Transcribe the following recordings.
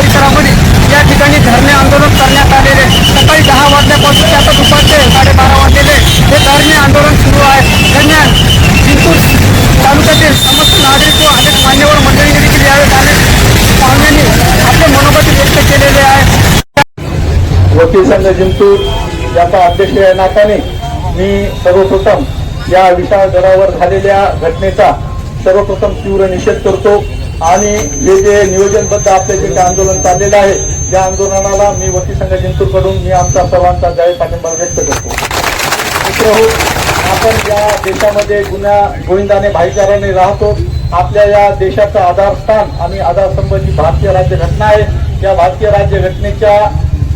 परिसरामध्ये या ठिकाणी धरणे आंदोलन करण्यात आलेले सकाळी दहा वाजल्यापासून ते आता दुपारचे साडेबारा वाजलेले हे धरणे आंदोलन सुरू आहे. दरम्यान जिंतूर तालुक्यातील समस्त नागरिक व अनेक मान्यवर मंडळींनी देखील यावेळेस अनेक पाहुण्यांनी आपले मनोगत व्यक्त केलेले आहे. वकील संघ जिंतूर याचा अध्यक्ष या नात्याने मी सर्वप्रथम या विशाळ दरावर झालेल्या घटनेचा सर्वप्रथम तीव्र निषेध करतो. आणि जे जे नियोजनबद्ध आपले जे काही आंदोलन चाललेलं आहे त्या आंदोलनाला मी वकील संघ जिंतूरकडून मी आमचा सर्वांचा जाहीर पाठिंबा व्यक्त करतो. मित्रहो आपण या देशामध्ये गुन्हा गोविंदाने भाईचाराने राहतो. आपल्या या देशाचं आधारस्थान आणि आधारस्तंभ जी भारतीय राज्यघटना आहे. या भारतीय राज्यघटनेच्या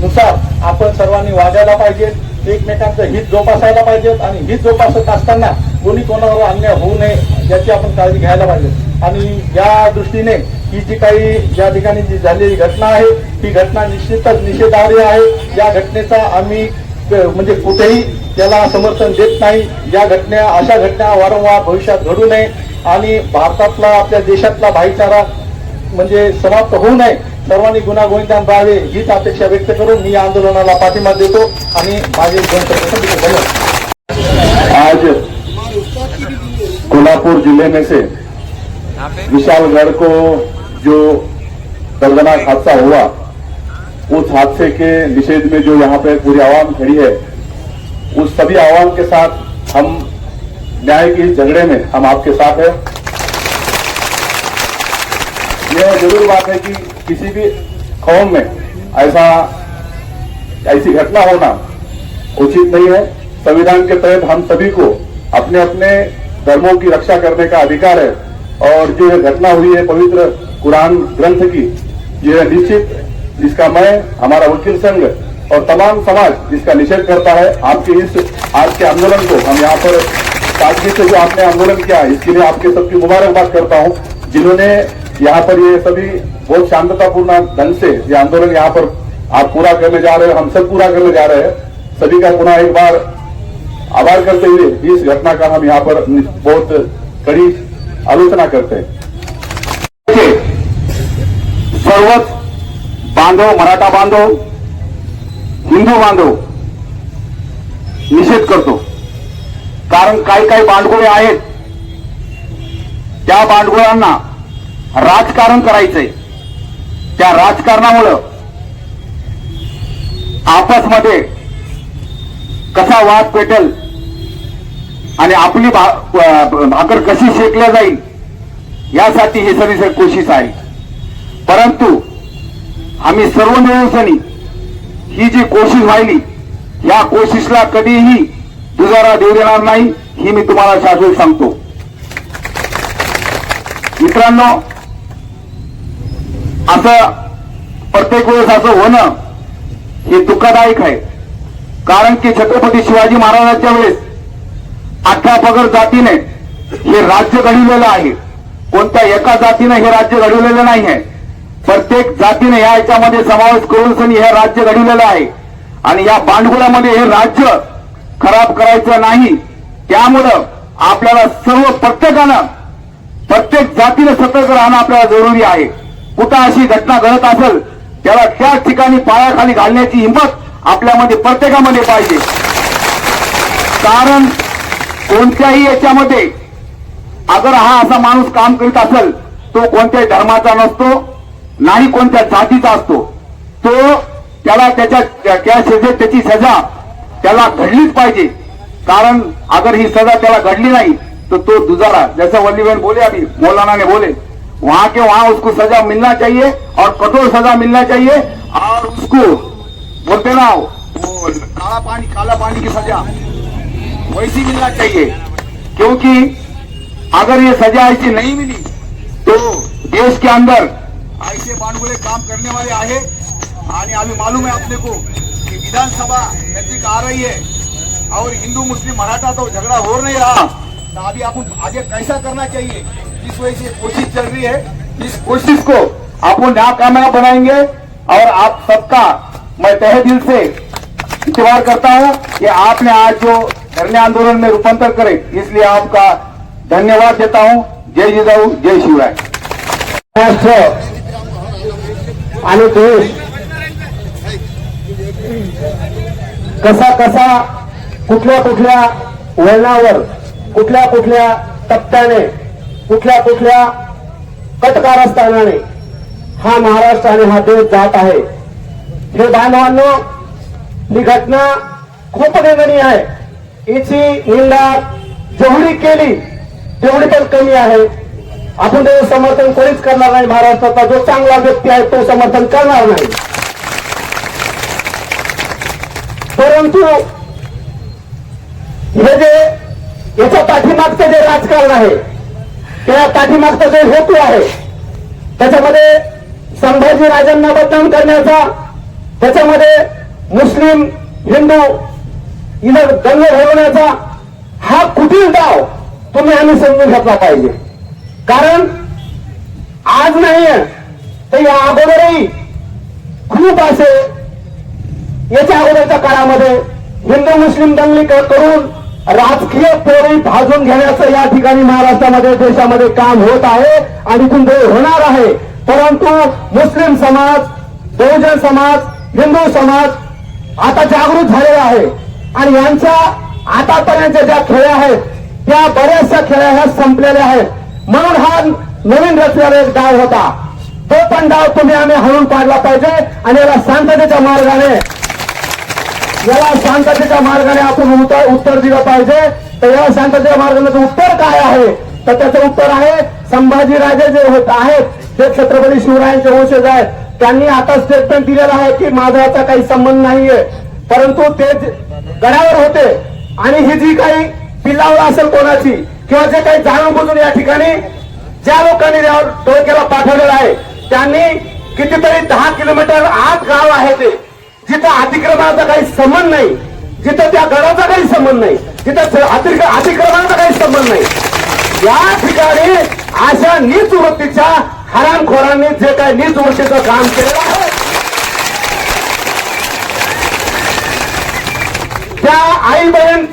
नुसार आपण सर्वांनी वागायला पाहिजे एकमेकांचं हित जोपासायला पाहिजेत आणि हित जोपासत असताना कोणी कोणावर अन्याय होऊ नये याची आपण काळजी घ्यायला पाहिजे. आणि या दृष्टीने ही जी काही या ठिकाणी जी झालेली घटना आहे ही घटना निश्चितच निषेधार्ह आहे. या घटनेचा आम्ही म्हणजे कुठेही त्याला समर्थन देत नाही. या घटना अशा घटना वारंवार भविष्यात घडू नये आणि भारतातला आपल्या देशातला भाईचारा म्हणजे समाप्त होऊ नये. सर्वांनी गुन्हागोविंदान राहावे हीच अपेक्षा व्यक्त करून मी आंदोलनाला पाठिंबा देतो आणि माझे धन्यवाद आज कोल्हापूर जिल्ह्याने से विशालगढ़ को जो दर्दनाक हादसा हुआ, उस हादसे के निषेध में जो यहाँ पे पूरी आवाम खड़ी है, उस सभी आवाम के साथ हम न्याय के इस झगड़े में हम आपके साथ हैं। यह ज़रूर बात है कि किसी भी कौम में ऐसा, ऐसी घटना होना उचित नहीं है। संविधान के तहत हम सभी को अपने अपने धर्मों की रक्षा करने का अधिकार है। और जो घटना हुई है पवित्र कुरान ग्रंथ की यह निश्चित, जिसका मैं, हमारा वकील संघ और तमाम समाज इसका निषेध करता है। आपके इस आज के आंदोलन को हम यहाँ पर सादगी से जो आपने आंदोलन किया, इसके लिए आपके सबकी मुबारकबाद करता हूँ, जिन्होंने यहाँ पर ये सभी बहुत शांततापूर्ण ढंग से ये आंदोलन यहाँ पर आप पूरा करने जा रहे हो, हम सब पूरा करने जा रहे हैं। सभी का पुनः एक बार आभार करते हुए इस घटना का हम यहाँ पर बहुत कड़ी आलोचना करते. सर्वच बांधव मराठा बांधव हिंदू बांधव निषेध करतो. कारण काही काही बांडगुळे आहेत. त्या बांडगुळांना राजकारण करायचंय. त्या राजकारणामुळं आपसमध्ये कसा वाद पेटेल आणि आपली भा- भाकर कशी शेकल्या जाईल यासाठी हे सगळी सगळी कोशिश आहे. परंतु आम्ही सर्व मिळून ही जी कोशिश व्हायली या कोशिशला कधीही दुजारा देऊ देणार नाही ही मी तुम्हाला शाश्वत सांगतो. मित्रांनो असं प्रत्येक वेळेस असं होणं हे दुःखदायक आहे. कारण की छत्रपती शिवाजी महाराजांच्या वेळेस अठरा जातीने हे राज्य घडवलेलं आहे. कोणत्या एका जातीने हे राज्य घडवलेलं नाही आहे प्रत्येक जातीने या याच्यामध्ये समावेश करून हे राज्य घडवलेलं आहे. आणि या भांडगुळामध्ये हे राज्य खराब करायचं नाही. त्यामुळं आपल्याला सर्व प्रत्येकानं प्रत्येक जातीने सतर्क राहणं आपल्याला जरुरी आहे. कुठं अशी घटना घडत असेल त्याला त्याच ठिकाणी पायाखाली घालण्याची हिंमत आपल्यामध्ये प्रत्येकामध्ये पाहिजे. कारण कोणत्याही याच्यामध्ये अगर हा असा माणूस काम करीत असेल तो कोणत्याही धर्माचा नसतो नाही कोणत्या जातीचा असतो तो त्याला त्याच्या त्या- सजेत त्याची सजा त्याला घडलीच पाहिजे. कारण अगर ही सजा त्याला घडली नाही तो तो दुजारा जैसा वल्लीबेन बोले अभी मौलाना ने बोले वहां के वहां उसको सजा मिलना चाहिए और कठोर सजा मिलना चाहिए और उसको बोलते ना काला पानी काला पानी की सजा। वैसी मिलना चाहिए। क्योंकि अगर ये सजा ऐसी नहीं मिली तो देश के अंदर ऐसे बानगुले काम करने वाले आए। आणि मालूम है अपने को कि विधानसभा नज़दीक आ रही है और हिंदू, मुस्लिम, मराठा तो झगड़ा हो नहीं रहा। तो अभी अपन आगे कैसा करना चाहिए? इस वजह से कोशिश चल रही है? इस कोशिश को अपन नाकामयाब बनाएँगे और आप सबका मैं तहे दिल से इतवार करता हूँ कि आपने आज जो धरने आंदोलन में रूपांतर करे इसलिए आपका धन्यवाद देता हूं। जय जिजाऊ जय शिवराय। राष्ट्र आणि देश कसा कसा कुठल्या कुठल्या वळणावर कुठल्या कुठल्या टप्प्याने कुठल्या कुठल्या कटकारस्थानाने हा महाराष्ट्र आणि हा देश जात आहे. हे बांधवांनो ही घटना खूप वेगळी आहे. हिची निंदा जेवढी केली तेवढी पण कमी आहे. आपण त्याचं समर्थन कोणीच करणार नाही महाराष्ट्राचा. जो चांगला व्यक्ती आहे तो समर्थन करणार नाही. परंतु हे जे याच्या पाठीमागचं जे राजकारण आहे त्या पाठीमागचा जो हेतू आहे त्याच्यामध्ये संभाजी राजांना बदनाम करण्याचा त्याच्यामध्ये मुस्लिम हिंदू इथं दंग घडवण्याचा हा कुठील डाव तुम्ही आम्ही समजून घेतला पाहिजे. कारण आज नाही तर या अगोदरही खूप असे याच्या अगोदरच्या काळामध्ये हिंदू मुस्लिम दंगली करून राजकीय पोळी भाजून घेण्याचं या ठिकाणी महाराष्ट्रामध्ये देशामध्ये काम होत आहे आणि इथून ते होणार आहे. परंतु मुस्लिम समाज बहुजन समाज हिंदू समाज आता जागृत झालेला आहे. आणि यांच्या आतापर्यंत ज्या खेळ्या आहेत त्या बऱ्याचशा खेळ्या ह्या संपलेल्या आहेत. म्हणून हा नवीन रचलेला एक डाव होता. तो पण डाव तुम्ही आम्ही हळून पाडला पाहिजे आणि याला शांततेच्या मार्गाने याला शांततेच्या मार्गाने आपण उत्तर उत्तर दिलं पाहिजे. तर या शांततेच्या मार्गाने उत्तर काय आहे तर त्याचं उत्तर आहे संभाजीराजे जे होत आहेत ते छत्रपती शिवरायांचे वंशज आहेत त्यांनी आता स्टेटमेंट दिलेलं आहे की माझा काही संबंध नाहीये. परंतु ते गडावर होते. आणि ही जी काही पिल्लावळ असेल कोणाची किंवा जे काही जाणून बुजून या ठिकाणी ज्या लोकांनी त्यावर टोळक्याला पाठवलेलं आहे त्यांनी कितीतरी दहा किलोमीटर आत गाव आहे ते. जिथं अतिक्रमणाचा काही संबंध नाही जिथं त्या गडाचा काही संबंध नाही जिथं अतिक्र- अतिक्रमणाचा काही संबंध नाही. या ठिकाणी अशा नीच वृत्तीच्या हरामखोरांनी जे काही नीच वृत्तीचं काम केलेलं आहे त्या आई बहीण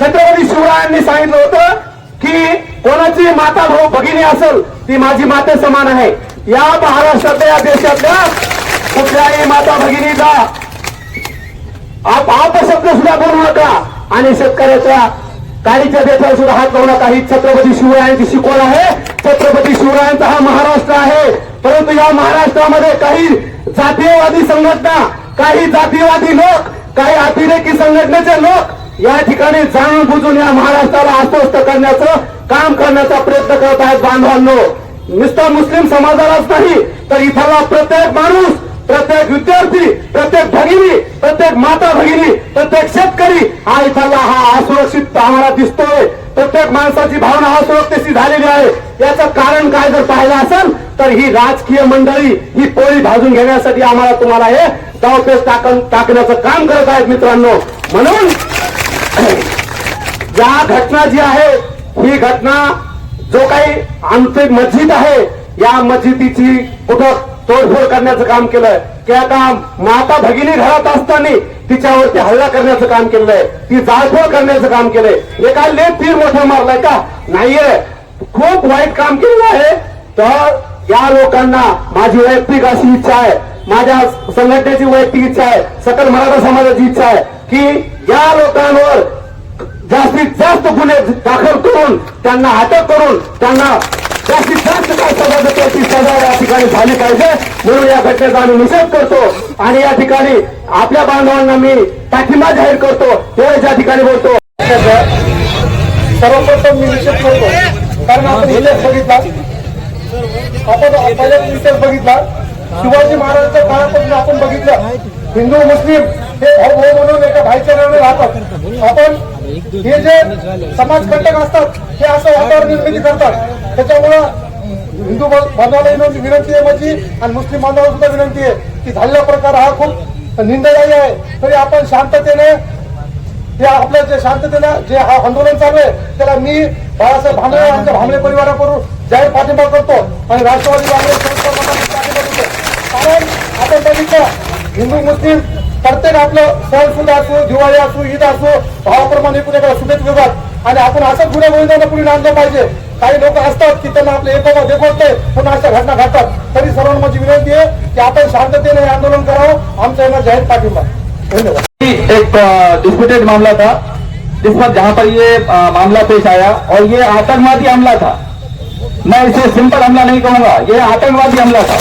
छत्रपती शिवरायांनी सांगितलं होतं की कोणाची माता भाऊ भगिनी असेल ती माझी माते समान आहे. या महाराष्ट्रातल्या या देशातल्या कुठल्याही माता भगिनीचा आप अपशब्द सुद्धा बोलू नका. आणि शेतकऱ्याच्या काळीच्या देशावर सुद्धा हात लावू नका. ही छत्रपती शिवरायांची शिकवण आहे. छत्रपती शिवरायांचा हा महाराष्ट्र आहे. परंतु या महाराष्ट्रामध्ये काही जातीयवादी संघटना काही जातीयवादी लोक काही अतिरेकी संघटनेचे लोक या ठिकाणी जाणून बुजून या महाराष्ट्राला अस्वस्थ करण्याचं काम करण्याचा प्रयत्न करत आहेत बांधवांनो. नुसता मुस्लिम समाजालाच नाही तर इथला प्रत्येक माणूस प्रत्येक विद्यार्थी प्रत्येक भगिनी प्रत्येक माता भगिनी प्रत्येक शेतकरी हा इथला हा असुरक्षित आम्हाला दिसतोय. प्रत्येक माणसाची भावना असुरक्षित झालेली आहे. याचं कारण काय जर पाहिलं असेल तर ही राजकीय मंडळी ही पोळी भाजून घेण्यासाठी आम्हाला तुम्हाला हे डावपेच टाकण टाकण्याचं काम करत आहेत मित्रांनो. म्हणून या घटना जी आहे ही घटना जो काही आमची मस्जिद आहे या मस्जिदीची कुठं तोडफोड करण्याचं काम केलंय. किंवा आता माता भगिनी घरात असताना तिच्यावरती हल्ला करण्याचं काम केलंय. ती जाळपोळ करण्याचं काम केलंय. एका लेप ले तीर मोठा मारलाय का? नाहीये. खूप वाईट काम केलेलं आहे. तर या लोकांना माझी वैयक्तिक अशी इच्छा आहे. माझ्या संघटनेची वैयक्तिक इच्छा आहे. सकल मराठा समाजाची इच्छा आहे. की या लोकांवर जास्तीत जास्त गुन्हे दाखल करून त्यांना अटक करून त्यांना जास्तीत जास्त काय त्याची सजा या ठिकाणी झाली पाहिजे म्हणून या घटनेचा आम्ही निषेध करतो. आणि या ठिकाणी आपल्या बांधवांना मी पाठिंबा जाहीर करतो. एवढेच ज्या ठिकाणी बोलतो सर्वप्रथम मी निषेध करतो. कारण आपण इतिहास बघितला. आपण पहिल्या इतिहास बघितला. शिवाजी महाराजांच्या काळापासून आपण बघितलं हिंदू मुस्लिम हे भाऊ भाऊ म्हणून एका भाईचाऱ्याने राहतात. आपण हे जे समाजकंटक असतात हे असं वातावरण निर्मिती करतात. त्याच्यामुळं हिंदू बांधवाला विनंती विनंती आहे माझी आणि मुस्लिम बांधवाला सुद्धा विनंती आहे की झालेला प्रकार हा खूप निंददायी आहे. तरी आपण शांततेने हे आपल्या जे शांततेनं जे हा आंदोलन चालू आहे त्याला मी बाळासाहेब भांबळे आमच्या भांबळे परिवाराकडून जाहीर पाठिंबा करतो आणि राष्ट्रवादी काँग्रेस कारण आपण बघितलं हिंदू मुस्लिम प्रत्येक आपलं सण सुद्धा असो दिवाळी असू ईद असो भावाप्रमाणे एकमेकाला शुभेच्छा देतात. आणि आपण असं गुन्हे गोविंदांना पुढे आणलं पाहिजे काही लोक असतात की अशा घटना घडतात. तरी सर्वांना माझी विनंती आहे की आपण शांततेने हे आंदोलन करावं. आमचा यांना जाहीर पाठिंबा एक डिस्प्यूटेड मामला था. जिस पर जहाँ पर ये अ, मामला पेश आया और ये आतंकवादी हमला था। मैं इसे सिंपल हमला नहीं कहूँगा ये आतंकवादी हमला था।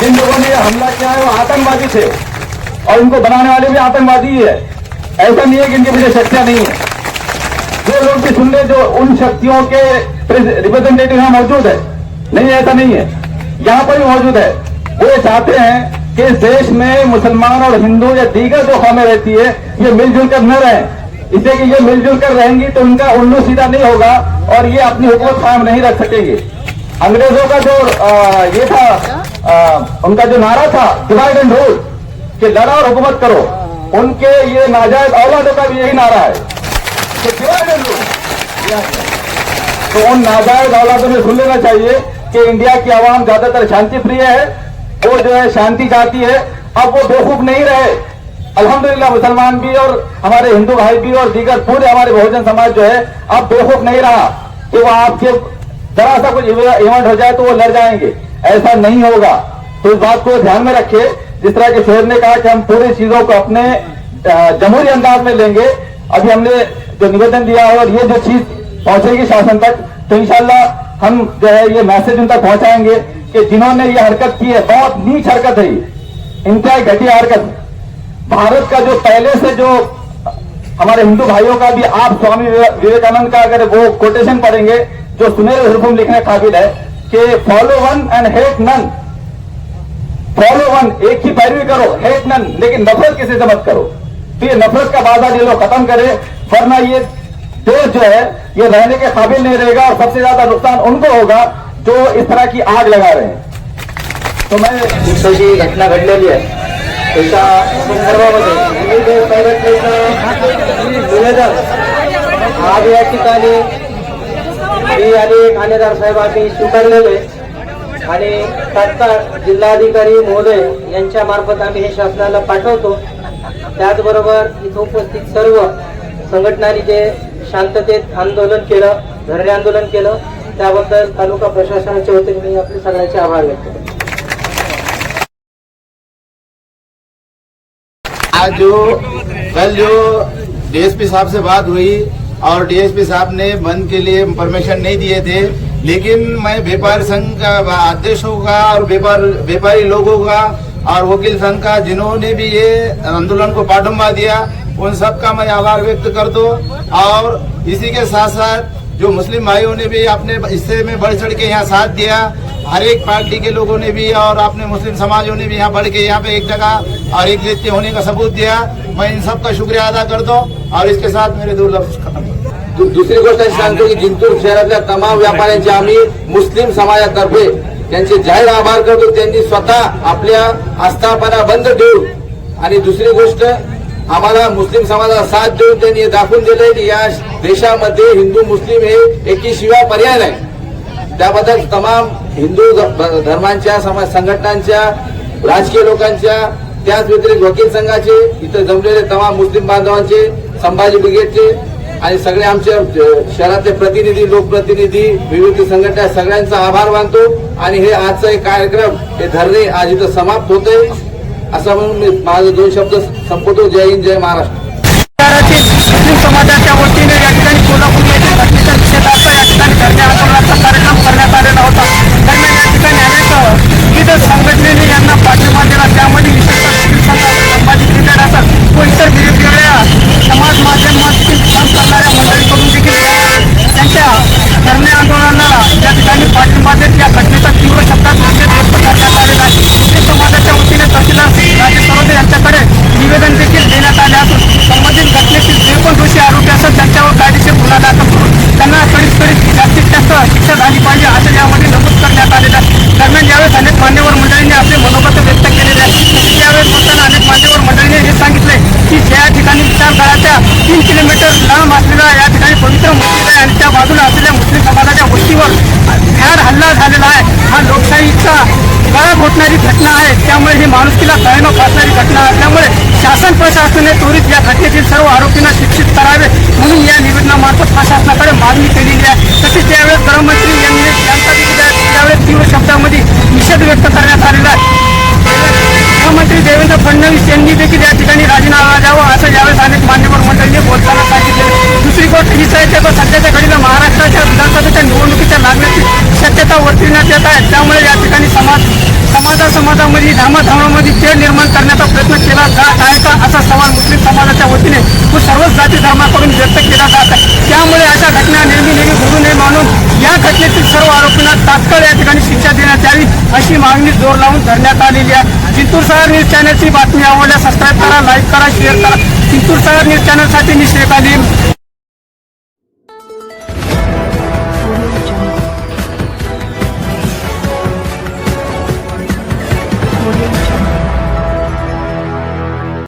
जिन लोगों ने हमला किया है वो आतंकवादी थे। और इनको बनाने वाले भी आतंकवादी ही है। ऐसा नहीं है कि इनके पीछे शक्तियाँ नहीं है। जो लोग भी सुन ले जो उन शक्तियों के रिप्रेजेंटेटिव यहाँ मौजूद है। नहीं ऐसा नहीं है। यहाँ पर भी मौजूद है। वो चाहते हैं कि इस देश में मुसलमान और हिंदू या दीगर जो कौमें रहती है ये मिलजुल कर न रहे। इससे कि ये मिलजुल कर रहेंगी तो उनका उल्लू सीधा नहीं होगा और ये अपनी हुकूमत कायम नहीं रख सकेंगे। अंग्रेज़ों का जो आ, ये था आ, उनका जो नारा था डिवाइड एंड रूल कि लड़ा और हुकूमत करो। उनके ये नाजायज औलादों का भी यही नारा है। कि डिवाइड एंड रूल तो उन नाजायज औलादों में सुन लेना चाहिए कि इंडिया की आवाम ज़्यादातर शांति प्रिय है, वो जो है शांति चाहती है, अब वो बेवकूफ़ नहीं रहे। अल्हम्दुलिल्लाह मुसलमान भी और हमारे हिंदू भाई भी और दीगर पूरे हमारे बहुजन समाज जो है, अब बेवकूफ़ नहीं रहा। कि वो आपके जरा सा कुछ इवेंट हो जाए तो वो लड़ जाएँगे। ऐसा नहीं होगा। तो इस बात को ध्यान में रखिए। जिस तरह के शेर ने कहा कि हम पूरी चीज़ों को अपने जमहूरी अंदाज में लेंगे। अभी हमने जो निवेदन दिया है और ये जो चीज़ पहुंचेगी शासन तक। तो इंशाल्लाह हम जो है ये मैसेज उन तक पहुंचाएँगे कि जिन्होंने ये हरकत की है, बहुत नीच हरकत है ये। इंतहाई घटिया हरकत। भारत का जो पहले से जो हमारे हिंदू भाइयों का भी, आप स्वामी विवेकानंद का अगर वो कोटेशन पढ़ेंगे, जो सुनहरे हुरफुम लिखने काबिल है कि follow one and hate none follow one एक ही पैरवी करो हेट नन लेकिन नफरत किसी से मत करो। तो ये नफरत का बाधा ये लोग खत्म करे, वरना ये देश जो है ये रहने के काबिल नहीं रहेगा और सबसे ज्यादा नुकसान उनको होगा जो इस तरह की आग लगा रहे हैं। तो मैं जी घटना घडलेली आहे त्याच्या संदर्भामध्ये विविध संघटनेचं निवेदन आज या ठिकाणी मी आणि ठाणेदार साहेब आम्ही स्वीकारलेले। आणि तात्काळ जिल्हाधिकारी महोदय यांच्या मार्फत आम्ही हे शासनाला पाठवतो. त्याचबरोबर इथं उपस्थित सर्व संघटनांनी जे शांततेत आंदोलन केलं, धरणे आंदोलन केलं, त्याबद्दल तालुका प्रशासनाच्या वतीने मी आपले सगळ्यांचे आभार व्यक्त आज जो कल जो डीएसपी साहब से बात हुई और डीएसपी साहब ने बंद के लिए परमिशन नहीं दिए थे, लेकिन मैं व्यापार संघ का अध्यक्षों का और व्यापार, व्यापारी लोगों का और वकील संघ का, जिन्होंने भी ये आंदोलन को पाठुंबा दिया उन सब का मैं आभार व्यक्त कर दो। और इसी के साथ साथ जो मुस्लिम भाइयों ने भी अपने हिस्से में बढ़ चढ़ के यहाँ साथ दिया, हर एक पार्टी के लोगों ने भी और अपने मुस्लिम समाजों ने भी यहाँ बढ़ के यहाँ पे एक जगह और एक व्यक्ति होने का सबूत दिया। मैं इन सब का शुक्रिया अदा कर दो और इसके साथ मेरे दो लफ्ज खत्म दुसरी गोष्ट अशी सांगतो की जिंतूर शहरातल्या तमाम व्यापाऱ्यांचे आम्ही मुस्लिम समाजातर्फे त्यांचे जाहीर आभार करतो, त्यांनी स्वतः आपल्या आस्थापना बंद ठेवून. आणि दुसरी गोष्ट आम्हाला मुस्लिम समाजाला साथ देऊन त्यांनी हे दाखवून दिले की या देशामध्ये हिंदू मुस्लिम हे एकीशिवाय पर्याय नाही. त्याबद्दल तमाम हिंदू ध- धर्मांच्या समाज संघटनांच्या राजकीय लोकांच्या त्याच व्यतिरिक्त वकील संघाचे इथं जमलेले तमाम मुस्लिम बांधवांचे संभाजी ब्रिगेडचे आणि सगळे आमचे शहरातले प्रतिनिधी लोकप्रतिनिधी विविध संघटना सगळ्यांचा आभार मानतो. आणि हे आजचा एक कार्यक्रम हे धरणे आज इथं समाप्त होते असं म्हणून मी माझे दोन शब्द संपवतो. जय हिंद जय महाराष्ट्र. शासन प्रशासनाने त्वरित या घटनेतील सर्व आरोपींना शिक्षित करावे म्हणून या निवेदनामार्फत प्रशासनाकडे मागणी केलेली आहे. तसेच त्यावेळेस गृहमंत्री यांनी यांचा त्यावेळेस तीव्र शब्दामध्ये निषेध व्यक्त करण्यात आलेला आहे. मुख्यमंत्री देवेंद्र फडणवीस यांनी देखील या ठिकाणी राजीनामा द्यावा असं यावेळेस अनेक मान्यवर मंडळींनी बोलताना सांगितले. दुसरी गोष्ट हीच आहे की सध्याच्या घडीला महाराष्ट्राच्या विधानसभेच्या निवडणुकीच्या लागण्याची शक्यता वर्तविण्यात येत आहे. त्यामुळे या ठिकाणी समाज समाजा समाजामध्ये धामाधामामध्ये खेळ निर्माण करण्याचा प्रयत्न केला जात आहे का असा सवाल मुस्लिम समाजाच्या वतीने तो सर्वच जाती धर्माकडून व्यक्त केला जात आहे. त्यामुळे अशा घटना नेहमी नेहमी घडू नये म्हणून या घटनेतील सर्व आरोपींना तात्काळ या ठिकाणी शिक्षा देण्यात यावी अशी मागणी जोर लावून धरण्यात आलेली आहे. जिंतूर शहर न्यूज चॅनलची बातमी आवडल्यास सबस्क्राईब करा लाईक करा शेअर करा. जिंतूर शहर न्यूज चॅनलसाठी मी शेख अलीम